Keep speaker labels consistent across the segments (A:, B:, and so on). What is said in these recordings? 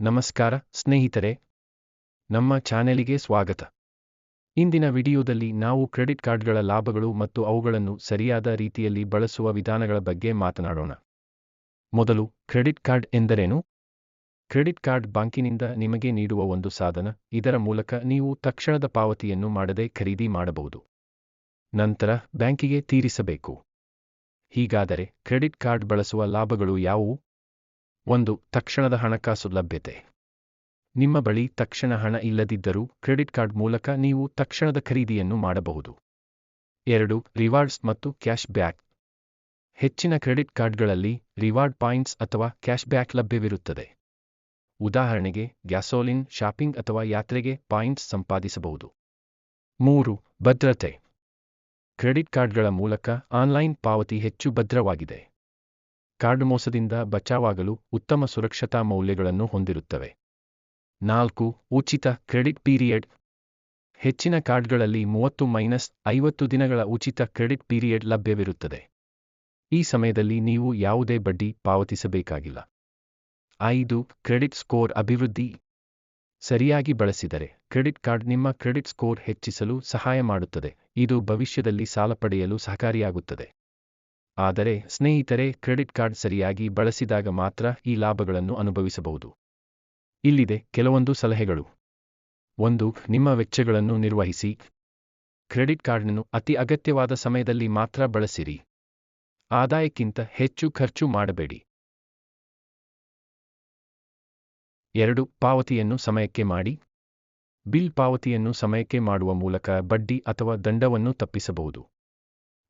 A: ನಮಸ್ಕಾರ, ಸ್ನೇಹಿತರೆ. ನಮ್ಮ ಚಾನೆಲಿಗೆ ಸ್ವಾಗತ. ಇಂದಿನ ವಿಡಿಯೋದಲ್ಲಿ ನಾವು ಕ್ರೆಡಿಟ್ ಕಾರ್ಡ್ಗಳ ಲಾಭಗಳು ಮತ್ತು ಅವುಗಳನ್ನು ಸರಿಯಾದ ರೀತಿಯಲ್ಲಿ ಬಳಸುವ ವಿಧಾನಗಳ ಬಗ್ಗೆ ಮಾತನಾಡೋಣ. ಮೊದಲು, ಕ್ರೆಡಿಟ್ ಕಾರ್ಡ್ ಎಂದರೇನು? ಕ್ರೆಡಿಟ್ ಕಾರ್ಡ್ ಬ್ಯಾಂಕಿನಿಂದ ನಿಮಗೆ ನೀಡುವ ಒಂದು ಸಾಧನ, ಇದರ ಮೂಲಕ ನೀವು ತಕ್ಷಣದ ಪಾವತಿಯನ್ನು ಮಾಡದೆ ಖರೀದಿ ಮಾಡಬಹುದು. ನಂತರ, ಬ್ಯಾಂಕಿಗೆ ತೀರಿಸಬೇಕು. ಹೀಗಾದರೆ, ಕ್ರೆಡಿಟ್ ಕಾರ್ಡ್ ಬಳಸುವ ಲಾಭಗಳು ಯಾವುವು? ಒಂದು ತಕ್ಷಣದ ಹಣಕಾಸು ಲಭ್ಯತೆ. ನಿಮ್ಮ ಬಳಿ ತಕ್ಷಣ ಹಣ ಇಲ್ಲದಿದ್ದರೂ ಕ್ರೆಡಿಟ್ ಕಾರ್ಡ್ ಮೂಲಕ ನೀವು ತಕ್ಷಣದ ಖರೀದಿಯನ್ನು ಮಾಡಬಹುದು. ಎರಡು, ರಿವಾರ್ಡ್ಸ್ ಮತ್ತು ಕ್ಯಾಶ್ ಬ್ಯಾಕ್. ಹೆಚ್ಚಿನ ಕ್ರೆಡಿಟ್ ಕಾರ್ಡ್ಗಳಲ್ಲಿ ರಿವಾರ್ಡ್ ಪಾಯಿಂಟ್ಸ್ ಅಥವಾ ಕ್ಯಾಶ್ ಬ್ಯಾಕ್ ಲಭ್ಯವಿರುತ್ತದೆ. ಉದಾಹರಣೆಗೆ, ಗ್ಯಾಸೋಲಿನ್, ಶಾಪಿಂಗ್ ಅಥವಾ ಯಾತ್ರೆಗೆ ಪಾಯಿಂಟ್ಸ್ ಸಂಪಾದಿಸಬಹುದು. ಮೂರು, ಭದ್ರತೆ. ಕ್ರೆಡಿಟ್ ಕಾರ್ಡ್ಗಳ ಮೂಲಕ ಆನ್ಲೈನ್ ಪಾವತಿ ಹೆಚ್ಚು ಭದ್ರವಾಗಿದೆ. ಕಾರ್ಡ್ ಮೋಸದಿಂದ ಬಚಾವಾಗಲು ಉತ್ತಮ ಸುರಕ್ಷತಾ ಮೌಲ್ಯಗಳನ್ನು ಹೊಂದಿರುತ್ತವೆ. ನಾಲ್ಕು, ಉಚಿತ ಕ್ರೆಡಿಟ್ ಪೀರಿಯಡ್. ಹೆಚ್ಚಿನ ಕಾರ್ಡ್ಗಳಲ್ಲಿ ಮೂವತ್ತು ಮೈನಸ್ ಐವತ್ತು ದಿನಗಳ ಉಚಿತ ಕ್ರೆಡಿಟ್ ಪೀರಿಯಡ್ ಲಭ್ಯವಿರುತ್ತದೆ. ಈ ಸಮಯದಲ್ಲಿ ನೀವು ಯಾವುದೇ ಬಡ್ಡಿ ಪಾವತಿಸಬೇಕಾಗಿಲ್ಲ. ಐದು, ಕ್ರೆಡಿಟ್ ಸ್ಕೋರ್ ಅಭಿವೃದ್ಧಿ. ಸರಿಯಾಗಿ ಬಳಸಿದರೆ ಕ್ರೆಡಿಟ್ ಕಾರ್ಡ್ ನಿಮ್ಮ ಕ್ರೆಡಿಟ್ ಸ್ಕೋರ್ ಹೆಚ್ಚಿಸಲು ಸಹಾಯ ಮಾಡುತ್ತದೆ. ಇದು ಭವಿಷ್ಯದಲ್ಲಿ ಸಾಲ ಪಡೆಯಲು ಸಹಕಾರಿಯಾಗುತ್ತದೆ. ಆದರೆ ಸ್ನೇಹಿತರೆ, ಕ್ರೆಡಿಟ್ ಕಾರ್ಡ್ ಸರಿಯಾಗಿ ಬಳಸಿದಾಗ ಮಾತ್ರ ಈ ಲಾಭಗಳನ್ನು ಅನುಭವಿಸಬಹುದು. ಇಲ್ಲಿದೆ ಕೆಲವೊಂದು ಸಲಹೆಗಳು. ಒಂದು, ನಿಮ್ಮ ವೆಚ್ಚಗಳನ್ನು ನಿರ್ವಹಿಸಿ. ಕ್ರೆಡಿಟ್ ಕಾರ್ಡ್ನನ್ನು ಅತಿ ಅಗತ್ಯವಾದ ಸಮಯದಲ್ಲಿ ಮಾತ್ರ ಬಳಸಿರಿ. ಆದಾಯಕ್ಕಿಂತ ಹೆಚ್ಚು ಖರ್ಚು ಮಾಡಬೇಡಿ. ಎರಡು, ಪಾವತಿಯನ್ನು ಸಮಯಕ್ಕೆ ಮಾಡಿ. ಬಿಲ್ ಪಾವತಿಯನ್ನು ಸಮಯಕ್ಕೆ ಮಾಡುವ ಮೂಲಕ ಬಡ್ಡಿ ಅಥವಾ ದಂಡವನ್ನು ತಪ್ಪಿಸಬಹುದು.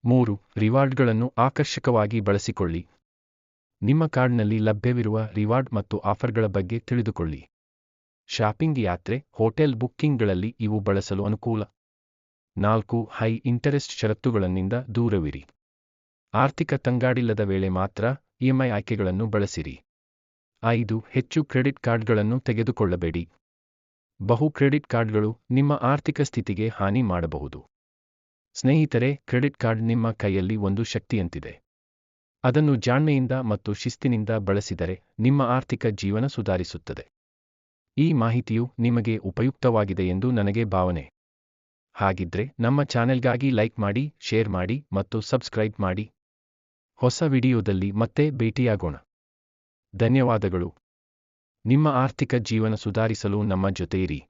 A: ಮೂರು, ರಿವಾರ್ಡ್ಗಳನ್ನು ಆಕರ್ಷಕವಾಗಿ ಬಳಸಿಕೊಳ್ಳಿ. ನಿಮ್ಮ ಕಾರ್ಡ್ನಲ್ಲಿ ಲಭ್ಯವಿರುವ ರಿವಾರ್ಡ್ ಮತ್ತು ಆಫರ್ಗಳ ಬಗ್ಗೆ ತಿಳಿದುಕೊಳ್ಳಿ. ಶಾಪಿಂಗ್ ಯಾತ್ರೆ, ಹೋಟೆಲ್ ಬುಕ್ಕಿಂಗ್ಗಳಲ್ಲಿ ಇವು ಬಳಸಲು ಅನುಕೂಲ. ನಾಲ್ಕು, ಹೈ ಇಂಟರೆಸ್ಟ್ ಷರತ್ತುಗಳನ್ನಿಂದ ದೂರವಿರಿ. ಆರ್ಥಿಕ ತಂಗಾಡಿಲ್ಲದ ವೇಳೆ ಮಾತ್ರ ಇಎಂಐ ಆಯ್ಕೆಗಳನ್ನು ಬಳಸಿರಿ. ಐದು, ಹೆಚ್ಚು ಕ್ರೆಡಿಟ್ ಕಾರ್ಡ್ಗಳನ್ನು ತೆಗೆದುಕೊಳ್ಳಬೇಡಿ. ಬಹು ಕ್ರೆಡಿಟ್ ಕಾರ್ಡ್ಗಳು ನಿಮ್ಮ ಆರ್ಥಿಕ ಸ್ಥಿತಿಗೆ ಹಾನಿ ಮಾಡಬಹುದು. ಸ್ನೇಹಿತರೆ, ಕ್ರೆಡಿಟ್ ಕಾರ್ಡ್ ನಿಮ್ಮ ಕೈಯಲ್ಲಿ ಒಂದು ಶಕ್ತಿಯಂತಿದೆ. ಅದನ್ನು ಜಾಣ್ಮೆಯಿಂದ ಮತ್ತು ಶಿಸ್ತಿನಿಂದ ಬಳಸಿದರೆ ನಿಮ್ಮ ಆರ್ಥಿಕ ಜೀವನ ಸುಧಾರಿಸುತ್ತದೆ. ಈ ಮಾಹಿತಿಯು ನಿಮಗೆ ಉಪಯುಕ್ತವಾಗಿದೆ ಎಂದು ನನಗೆ ಭಾವನೆ. ಹಾಗಿದ್ರೆ, ನಮ್ಮ ಚಾನೆಲ್ಗಾಗಿ ಲೈಕ್ ಮಾಡಿ, ಶೇರ್ ಮಾಡಿ ಮತ್ತು ಸಬ್ಸ್ಕ್ರೈಬ್ ಮಾಡಿ. ಹೊಸ ವಿಡಿಯೋದಲ್ಲಿ ಮತ್ತೆ ಭೇಟಿಯಾಗೋಣ. ಧನ್ಯವಾದಗಳು. ನಿಮ್ಮ ಆರ್ಥಿಕ ಜೀವನ ಸುಧಾರಿಸಲು ನಮ್ಮ ಜೊತೆಯಿರಿ.